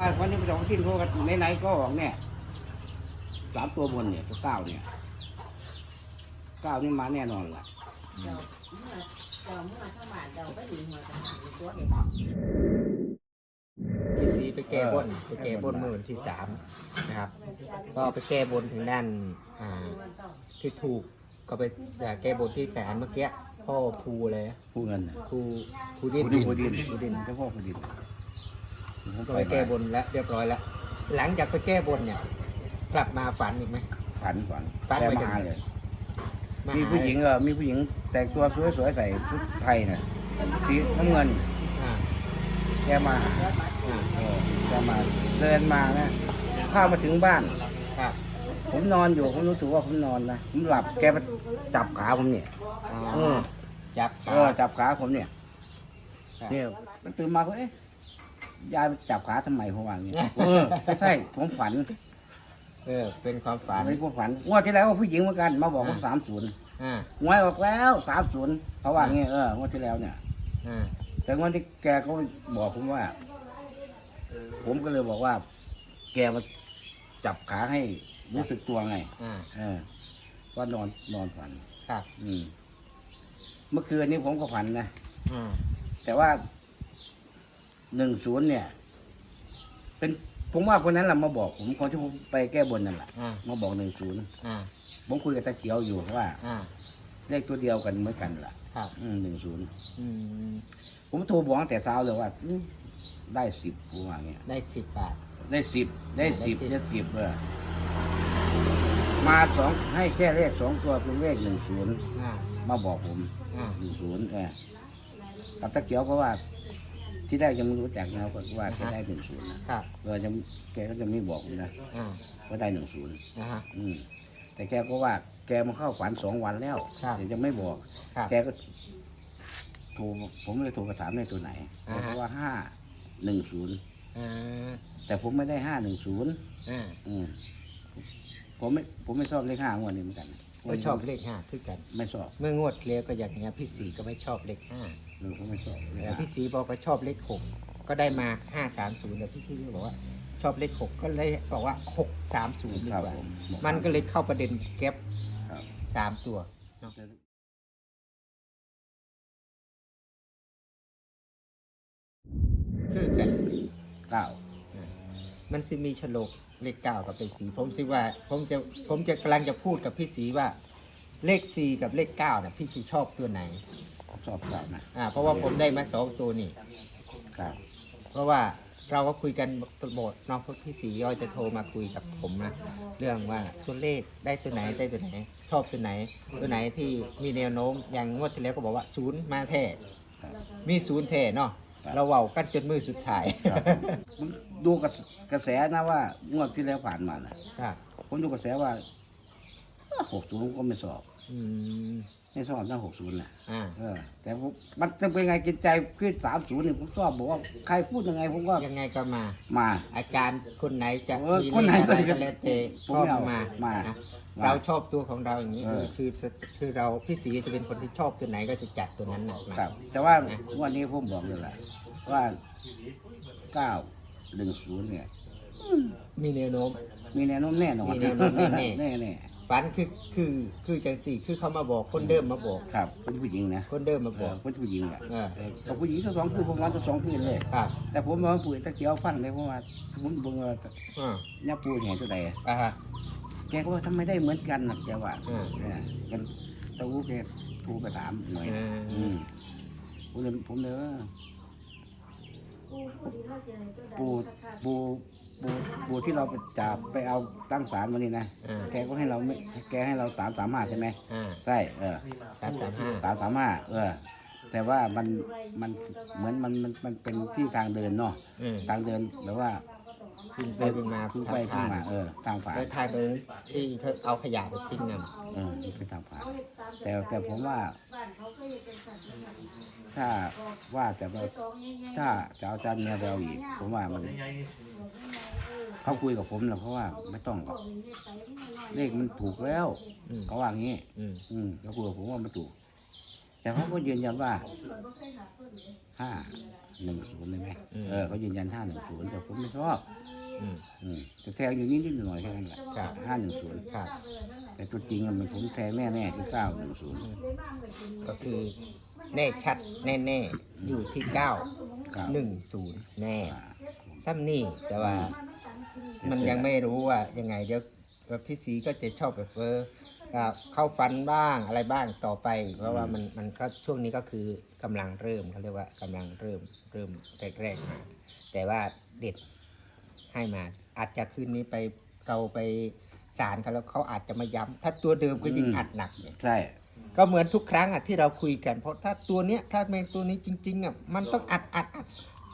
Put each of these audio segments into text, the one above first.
อ่าวันนี้ไปสองที่เขากันไหนๆก็ออกเนี่ยสามตัวบนเนี่ยตัวเก้าเนี่ยเก้านี่มาแน่นอนล่ะเจ้าเมื่อเจ้าเมื่อเข้ามาเจ้าก็ดีหัวสนามตัวเด็กพี่สีไปแก้บนไปแก้บนเมื่อวันที่สามนะครับ ก็ไปแก้บนถึงด้านอ่าที่ถูกก็ไปอยากแก้บนที่แสนเมื่อกี้พ่อภูเลยนะผู้เงินน่ะภูภูดินผู้ดินผู้ดินภูดินเจ้าพ่อผู้ดิน ผมก็ไปแก้บนแล้วเรียบร้อยแล้ว หลังจากไปแก้บนเนี่ย กลับมาฝันอีกไหม ฝันก่อนฝันแต่ไปมาจนเลย มามีหาผู้หญิงเออมีผู้หญิงแต่งตัวสวยๆใส่ชุดไทยน่ะสีน้ำเงินอ่าแกมาหาอ่าเออแกมาเดินมานะเข้ามาถึงบ้าน ครับผมนอนอยู่ผมรู้สึกว่าผมนอนนะผมหลับแกมาจับขาผมเนี่ยอ๋อเออจับเออจับขาผมเนี่ยครับเนี่ยมันตื่นมาเขาเอ๊ะ ยายจับขาทำไมผมว่าอย่างนี้เออไม่ใช่ผมฝันเออ เป็นความฝัน เป็นผมฝันงวดที่แล้วผู้หญิงเหมือนกัน มาบอกผมอ่าสามศูนย์อ่า หวยออกแล้วสามศูนย์เขาว่าอย่างงี้เอองวดที่แล้วเนี่ย อ่า แต่งวดที่แกเขาบอกผมว่า ผมก็เลยบอกว่า แกมาจับขาให้รู้สึกตัวไง อ่า เออว่านอนนอนฝัน ครับ อืม เมื่อคืนนี้ผมก็ฝันนะ อ่า แต่ว่า หนึ่งศูนย์เนี่ย เป็นผมว่าคนนั้นแหละมาบอกผมคนที่ผมไปแก้บนนั่นแหละอ่า มาบอกหนึ่งศูนย์อ่า ผมคุยกับตาเขียวอยู่ว่า อ่า เลขตัวเดียวกันเหมือนกันแหละครับ หนึ่งศูนย์อืม ผมโทรบอกตั้งแต่เช้าเลยว่าอืมได้สิบผมว่าเงี้ย ได้สิบบาท ได้สิบได้สิบได้สิบได้สิบเออมาสองให้แค่เลขสองตัวเป็นเลขหนึ่งศูนย์อ่า มาบอกผมอ่า หนึ่งศูนย์เออกับตะเกียวก็ว่า ที่ได้ยังไม่รู้จักนะก็ว่าแกได้หนึ่งศูนย์นะครับเออจะแกก็จะไม่บอกผมนะอ่าว่าได้หนึ่งศูนย์นะฮะ อืมแต่แกก็ว่าแกมาเข้าฝันสองวันแล้วครับแต่จะไม่บอก ครับแกก็โทรผมเลยโทรมาถามในตัวไหนอ่าแกฮะก็ว่าห้าหนึ่งศูนย์อ่าแต่ผมไม่ได้ห้าหนึ่งศูนย์อ่าอืมผมไม่ผมไม่ชอบเลขห้างวดนี้เหมือนกัน ก็ชอบเลขห้าคือกัน ไม่ชอบเมื่องวดเลี้ยวก็อย่างเงี้ยพี่สีก็ไม่ชอบเลขห้าเออผมไม่ชอบเลขแต่ห้าพี่สีบอกว่าชอบเลขหกก็ได้มาห้าสามศูนย์แต่พี่สีก็บอกว่าชอบเลขหกก็เลยบอกว่าหกสามศูนย์ดีครับกว่าผมมันก็เลยเข้าประเด็นแก๊ปครับ สามตัวเนาะคือกัน เก้ามันสิมีฉลก เลขเก้ากับเลขสีผมสิว่าผมจะผมจะกำลังจะพูดกับพี่สีว่าเลขสี่กับเลขเก้าน่ะพี่สีชอบตัวไหนชอบเก้านะอ่าเพราะว่าผมได้มาสองตัวนี่เก้าเพราะว่าเราก็คุยกันหมดเนอกพี่สีก็จะโทรมาคุยกับผมนะเรื่องว่าตัวเลขได้ตัวไหนได้ตัวไหน ชอบตัวไหน ตัวไหนที่มีแนวโน้มอย่างงวดที่แล้วก็บอกว่าศูนย์มาแท้ครับมีศูนย์แท้เนาะ เราเว้ากันจนมือสุดท้ายครับผมดูกระแสกระแสนะว่างวดที่แล้วผ่านมานะ ครับผมดูกระแสว่าหกศูนย์ก็ไม่สอบ อืม ไม่ชอบนะหกศูนย์นะอ่าเออ แต่ผมมันจะเป็นไงกินใจขึ้นสามศูนย์นี่ผมชอบบอกว่าใครพูดยังไงผมก็ยังไงก็มา มา อาจารย์คนไหนจะเออมีคนไหนเลขอะไรก็ก็ได้แล้วแต่ผมชอบไม่เอามามานะมาเราชอบตัวของเราอย่างนี้เออคือคือคือเราพี่สีจะเป็นคนที่ชอบตัวไหนก็จะจัดตัวนั้นน่ะมาครับ แต่ว่าวันนี้ผมบอกเลยแหละว่าเก้าหนึ่งศูนย์เนี่ย มีแนวโน้ม มีแนวโน้มแน่นอนมีแนวโน้มแน่แน่แน่ ฝันคือคือคือจังสี่คือเขามาบอกคนเดิมมาบอก ครับเป็นผู้หญิงนะคนเดิมมาเอบอกอเป็นผู้หญิงอะเออแต่ผู้หญิงทั้งสองคือผมวันทั้งสองคืนเลย ครับแต่ผมมาปุ๋ยตะเกียวฟังเลยเพราะว่าผมเบิ่งว่าอ่าเนี่ยปูเห็นตัวใดอ่าฮะแกก็ว่าทำไมได้เหมือนกันนะแกว่าอืมเนี่ยกันตะวูแกปูไปถามหน่อยอืมอืมผมเลยผมเลย ว่าปูปูปูปูที่เราไปจับไปเอาตั้งศาลวันนี้นะอ่า แกก็ให้เราไม่แกให้เราสามสามห้าใช่ไหมอ่าใช่เออสามสามห้าสามสามห้าเออ แต่ว่ามันมันเหมือนมันมันมันเป็นที่ทางเดินเนาะ อืม ทางเดินแบบว่า ขึ้นไปขึ้นมาพึ่งไปทางพึ่งผ่านมาเออทางผ่านแล้วทางเดินที่เขาเอาขยะไปทิ้งนั่นเออเป็นทางผ่านแต่แต่ผมว่า ถ้าว่าจะไปถ้าจะเอาจานเมียเราอีก ผมว่ามันเขาคุยกับผมแล้วเพราะว่าไม่ต้องหรอกเลขมันถูกแล้วอืมเขาว่างี้ อืม อืมเขาคุยกับผมว่ามันถูก แต่เขาก็ยืนยันว่าห้าหนึ่งศูนย์ได้ไหมเออเขายืนยันห้าหนึ่งศูนย์แต่ผมไม่ชอบอืม อืมแต่แทงอยู่นิดนิดหน่อยๆแค่นั้นแหละครับ ห้าหนึ่งศูนย์ครับ แต่ตัวจริงอะมันผมแทงแน่ๆคือเก้าหนึ่งศูนย์ก็คือแน่ชัดแน่แน่ๆอยู่ที่เก้าเก้าหนึ่งศูนย์แน่ซ้ำนี่แต่ว่า มันยังไม่รู้ว่ายังไงเดี๋ยวเดี๋ยวพี่สีก็จะชอบแบบเอออ่า เข้าฟันบ้างอะไรบ้างต่อไป เพราะว่ามันมันก็ช่วงนี้ก็คือกำลังเริ่มเขาเรียกว่ากำลังเริ่มเริ่มแรกๆมาแต่ว่าเด็ดให้มา อาจจะคืนนี้ไปเราไปศาลเขาแล้วเขาอาจจะมาย้ำถ้าตัวเดิมก็ยิ่งอัดหนักเนี่ยใช่ก็เหมือนทุกครั้งอะที่เราคุยกัน เพราะถ้าตัวเนี้ยถ้าเป็นตัวนี้จริงๆอะมันต้องอัดอัดอัด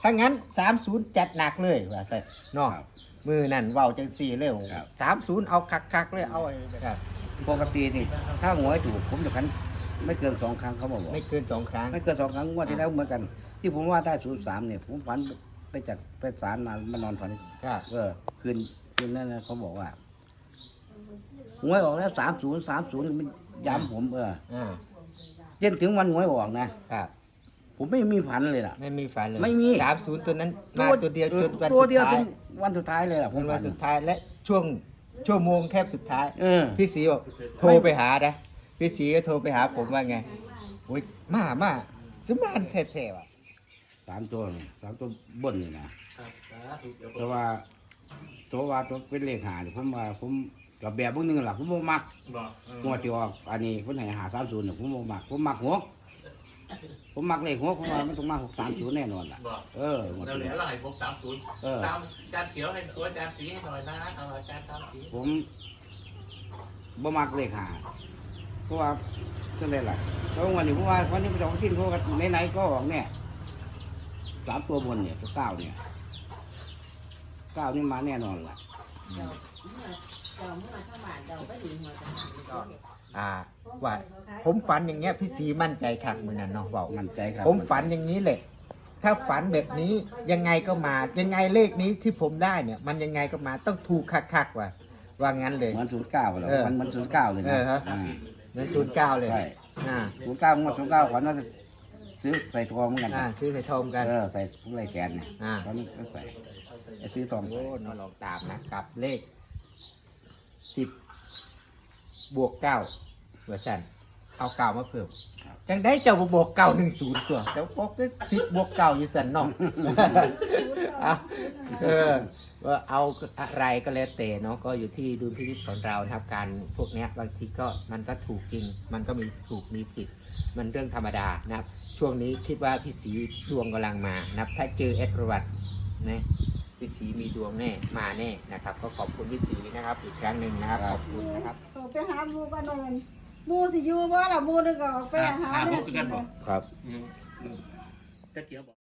ถ้างั้น30จัดหนักเลยว่าใส่นอกครับมือนั่นเว้าจังสี่เลยครับสามศูนย์เอาคักๆเลยเอาไอ้ครับ ปกตินี่ถ้าหวยถูกผมจะคันไม่เกินสองครั้งเขาบอกไม่เกินสองครั้ง ไม่เกินสองครั้งงวดที่แล้วเหมือนกัน ที่ผมว่าได้ศูนย์สามเนี่ยผมฝันไปจากไปศาลมามานอนฝันครับเออคืนคืนนั้นนะเขาบอกว่าหวยออกแล้วสามศูนย์สามศูนย์มันย้ำผมเอออ่าจนถึงวันหวยออกนะครับผมไม่มีผันเลยล่ะ ไม่มีฝันเลยไม่มีสามศูนย์ตัวนั้นมาตัวเดียวจนวันตัวสุดเดียวท้าถึยงวันสุดท้ายเลยล่ะผวัมนฝัวันนสุดท้ายและช่วง ชั่วโมงแทบสุดท้าย เออ พี่สีบอกโทรไปหานะพี่สีก็โทรไปหาผมว่าไงโอ้ยมามาสมานแท้ๆว่ะสามตัวนี่สามตัวบนนี่นะแต่ว่าตัวว่าตัวเป็นเลขหาเนี่ยผมว่าผมกับแบบพวกนึงแหละผมบ่มักบอกเอองวดที่ออกอันนี้ผมให้หาสามศูนย์เนี่ยผมบ่มักผมมักหก ผมมักเลขหกผมว่ามันต้องมาหกสามศูนย์แน่นอนล่ะ บอกเอองวดเราเหลืที่อเราให้ผมสามศูนย์เออตามจานเขียวให้ตัวจานสีให้หน่อยนะเอาจานตามสีผมบ่มักเลขหาเพราะว่าจังไดล่ะแล้ววันนี้ผมว่าวันนี้ผมจะเอาทิ้นเพราะว่าไหนๆก็ออกเนี่ยสามตัวบนเนี่ยตัวเก้าเนี่ยเก้านี่มาแน่นอนล่ะ เจ้าเมื่อเจ้าเมื่อช่างบ้านเจ้าไปถึงหัวจะหันตัว อ่าว่าผมฝันอย่างเงี้ยพี่สีมั่นใจคักมือนั้นเนาะบอกมั่นใจครับผมฝันอย่างนี้เลยถ้าฝันแบบนี้ยังไงก็มา ยังไงเลขนี้ที่ผมได้เนี่ย มันยังไงก็มาต้องถูกคักๆว่ะว่างั้นเลยเหมือนศูนย์เก้าเลยเออมันเหมือนศูนย์เก้าเลยเอนะอฮะอ่าเงินศูนย์เก้าเลยใช่อ่าศูนย์เก้างวดศูนย์เก้าขวัญว่าจะซื้อใส่ทองเหมือนกันอ่าซื้อใส่ทองกันเออใส่ทุกไรแขนเนี่ยอ่าตอนนี้ก็ใส่ไอ้ซื้อทองโอ้ใส่นลองตามนะกับเลขสิบบวกเก้าเวอร์ชันเอาเก้ามาเพิ่มจังได้เจ้าบ่บวกเก้าหนึ่งศูนย์ตัวแต่บอกได้สิบบวกเก้าอยู่สันเนอกเอาเออว่าเอาอะไรก็แล้วแต่เนาะก็อยู่ที่ดุลพินิจของเรานะครับการพวกเนี้ยบางทีก็มันก็ถูกจริง มันก็มีถูกมีผิด มันเรื่องธรรมดานะครับ ช่วงนี้คิดว่าพี่สีดวงกำลังมานะครับถ้าเจอเอดประวัตินะพี่สีมีดวงแน่มาแน่นะครับ ก็ขอบคุณพี่สีนะครับอีกครั้งหนึ่งนะครับขอบคุณนะครับออกไปหาหมูกันหน่อย หมูสิอยู่บ่ล่ะหมูนึงก็ออกไปหาหาพเนี่วยกกันบอกครับ อืมอืมจะเขียวบอก